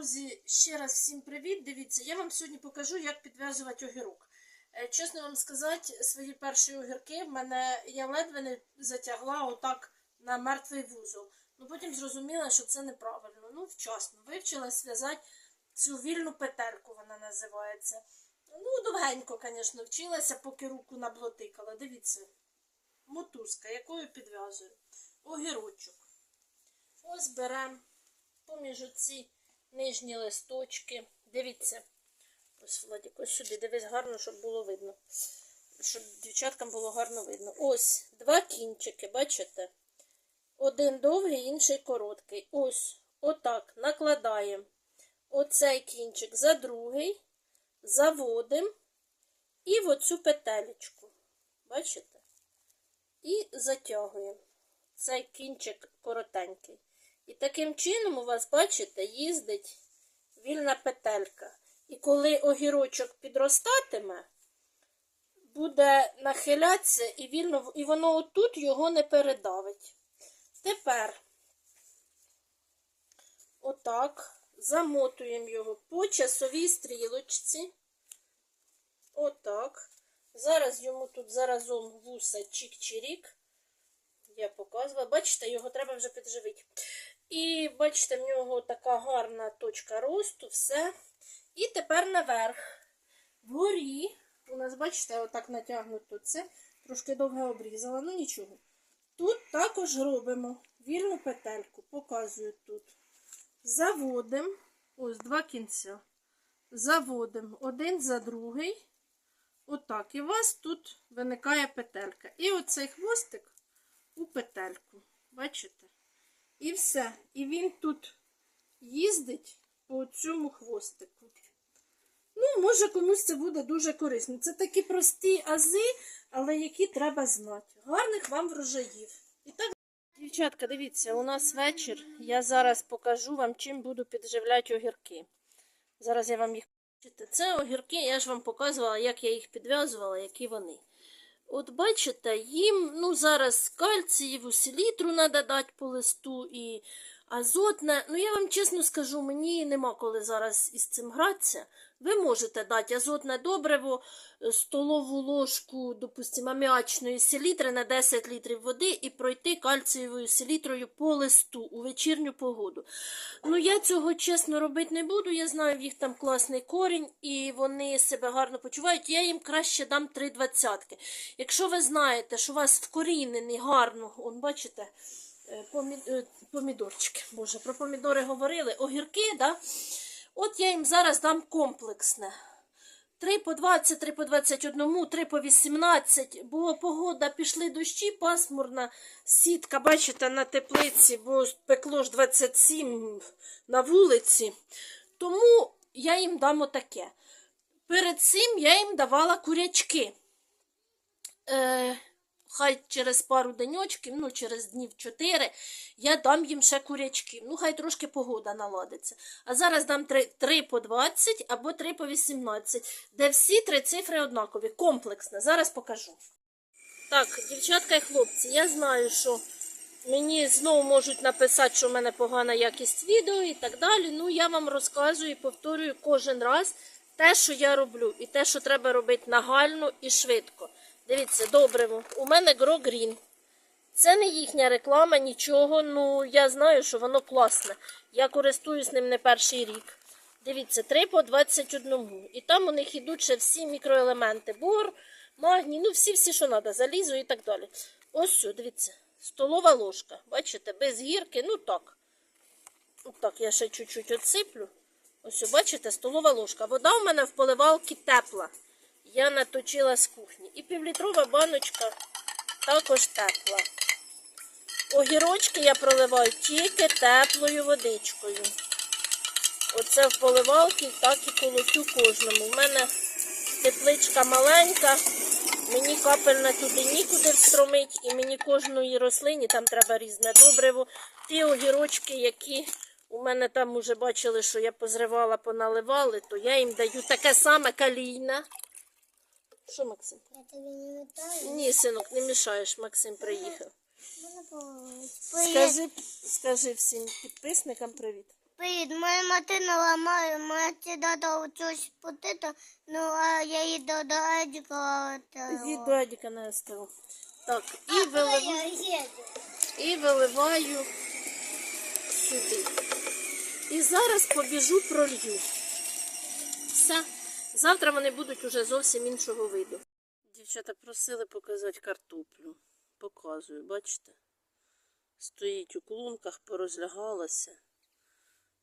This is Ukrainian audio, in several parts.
Друзі, ще раз всім привіт. Дивіться, я вам сьогодні покажу, як підв'язувати огірок. Е, Чесно вам сказати, свої перші огірки в мене я ледве не затягла отак на мертвий вузол. Ну потім зрозуміла, що це неправильно. Ну, вчасно. Вивчила зв'язати цю вільну петельку, вона називається. Ну, довгенько, звісно, вчилася, поки руку наблотикала. Дивіться, мотузка, якою підв'язую. Огірочок. Ось беремо поміж оці нижні листочки. Дивіться. Ось, Владик, ось сюди. Дивись гарно, щоб було видно. Щоб дівчаткам було гарно видно. Ось два кінчики, бачите? Один довгий, інший короткий. Ось, отак, накладаємо оцей кінчик за другий, заводимо і в оцю петелечку. Бачите? І затягуємо. Цей кінчик коротенький. І таким чином у вас, бачите, їздить вільна петелька. І коли огірочок підростатиме, буде нахилятися і вільно, і воно отут його не передавить. Тепер отак замотуємо його по часовій стрілочці. Отак. Зараз йому тут заразом вуса чик-чирік. Я показувала. Бачите, його треба вже підживити. І бачите, в нього така гарна точка росту, все. І тепер наверх. Вгорі, у нас, бачите, отак натягнуто це. Трошки довго обрізала, ну нічого. Тут також робимо вільну петельку, показую тут. Заводимо, ось два кінця. Заводимо один за другий. Отак. І у вас тут виникає петелька. І оцей хвостик у петельку. Бачите? І все. І він тут їздить по цьому хвостику. Ну, може, комусь це буде дуже корисно. Це такі прості ази, але які треба знати. Гарних вам врожаїв. І так, дівчатка, дивіться, у нас вечір. Я зараз покажу вам, чим буду підживляти огірки. Зараз я вам їх Це огірки, я ж вам показувала, як я їх підв'язувала, які вони. От бачите, їм ну, зараз кальцієву селітру треба дати по листу і азотне. Ну, я вам чесно скажу, мені нема коли зараз із цим гратися. Ви можете дати азотне добриво, е, столову ложку, допустимо, аміачної селітри на 10 літрів води і пройти кальцієвою селітрою по листу у вечірню погоду. Ну, я цього чесно робити не буду. Я знаю, в їх там класний корінь, і вони себе гарно почувають. Я їм краще дам 3 двадцятки. Якщо ви знаєте, що у вас вкорінений гарно, он бачите, помідорчики. Боже, про помідори говорили, огірки, да? От я їм зараз дам комплексне. 3 по 20, 3 по 21, 3 по 18, бо погода пішли дощі, пасмурна сітка, бачите, на теплиці, бо пекло ж 27 на вулиці. Тому я їм дам отаке. Перед цим я їм давала курячки. Е, хай через пару деньочків, ну через днів 4, я дам їм ще курячки. Ну, хай трошки погода наладиться. А зараз дам 3, 3 по 20 або 3 по 18, де всі три цифри однакові, комплексне. Зараз покажу. Так, дівчатка і хлопці, я знаю, що мені знову можуть написати, що в мене погана якість відео і так далі. Ну, я вам розказую і повторюю кожен раз те, що я роблю, і те, що треба робити нагально і швидко. Дивіться, добре, у мене Green. Це не їхня реклама, нічого. Ну, я знаю, що воно класне. Я користуюсь ним не перший рік. Дивіться, 3 по 21. І там у них ідуть ще всі мікроелементи. Бор, магній, ну всі-всі, що треба, залізо і так далі. Ось все, дивіться, столова ложка. Бачите, без гірки, ну так. Так, я ще чуть-чуть отсиплю. Ось, бачите, столова ложка. Вода у мене в поливалці тепла. Я наточила з кухні. І півлітрова баночка також тепла. Огірочки я проливаю тільки теплою водичкою. Оце в поливалці так і колотю кожному. У мене тепличка маленька, мені капельне туди нікуди встромить, і мені кожної рослині там треба різне добриво. Ті огірочки, які у мене там уже бачили, що я позривала, поналивали, то я їм даю таке саме калійне. Що, Максим? Я тобі не метаю. Ні, синок, не мішаєш, Максим приїхав. Скажи, скажи всім підписникам привіт. Привіт, моя матина ламає, моя дата учусь потита, ну а я їду до Едіка. Йди до Едіка на СТО. Так, і виливаю, і виливаю сюди. І зараз побіжу пролью. Все. Завтра вони будуть уже зовсім іншого виду. Дівчата просили показати картоплю. Показую, бачите? Стоїть у клунках, порозлягалася.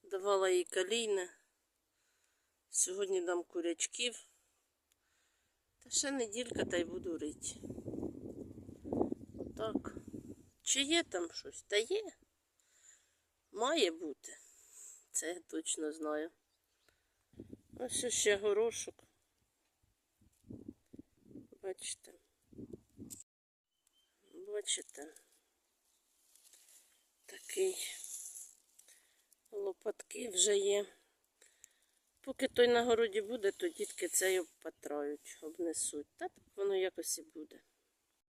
Давала їй калійне. Сьогодні дам курячків. Та ще неділька та й буду рити. Отак. Чи є там щось? Та є. Має бути. Це я точно знаю. Ось ще горошок. Бачите. Бачите. Такий. Лопатки вже є. Поки той на городі буде, то дітки цей обпатрають, обнесуть. Та так воно якось і буде.